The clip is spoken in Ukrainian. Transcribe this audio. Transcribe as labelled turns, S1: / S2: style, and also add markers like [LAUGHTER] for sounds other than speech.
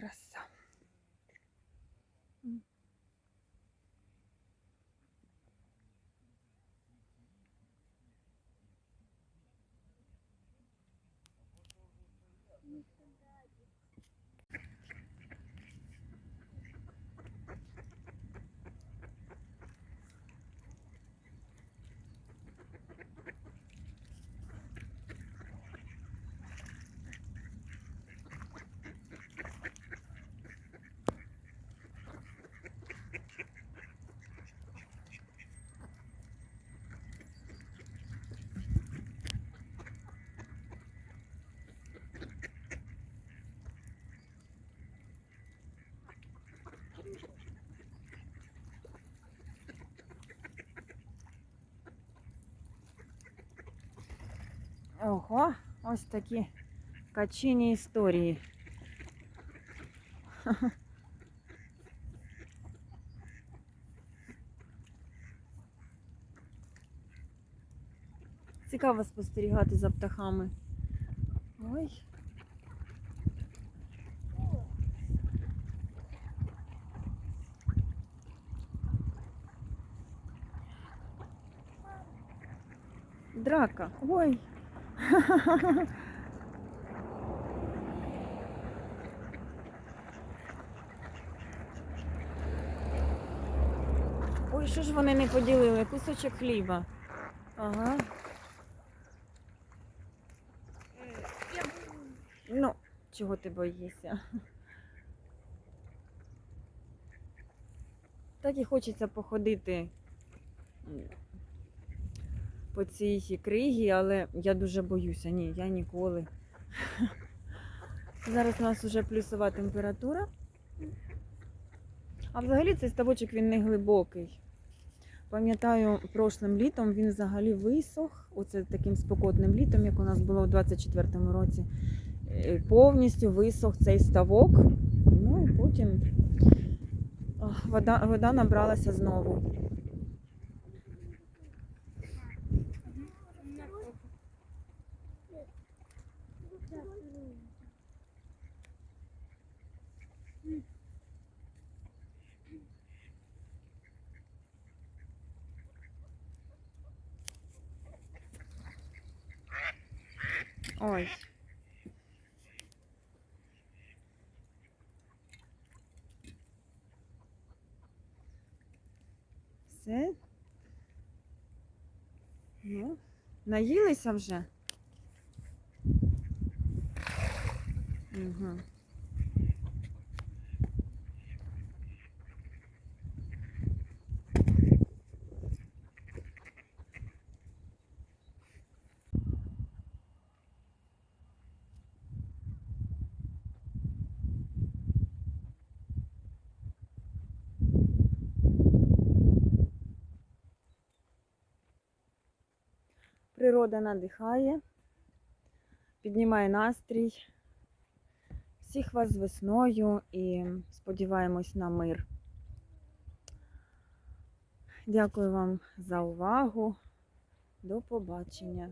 S1: краса. Ого, ось такі качині історії. Цікаво спостерігати за птахами. Ой. Драка. Ой. [LAUGHS] Ой, що ж вони не поділили? Кусочок хліба. Ага. Ну, чого ти боїшся? Так і хочеться походити по цій кригі, але я дуже боюся. Ні, я ніколи. [LAUGHS] Зараз у нас вже плюсова температура. А взагалі цей ставочок він не глибокий. Пам'ятаю, прошлим літом він взагалі висох. Оце таким спекотним літом, як у нас було у 24-му році. Е, Повністю висох цей ставок. Ну і потім вода, вода набралася знову. Ой. Все. Ну, наїлися вже? Угу. Природа надихає, піднімає настрій. Всіх вас з весною і сподіваємось на мир. Дякую вам за увагу. До побачення.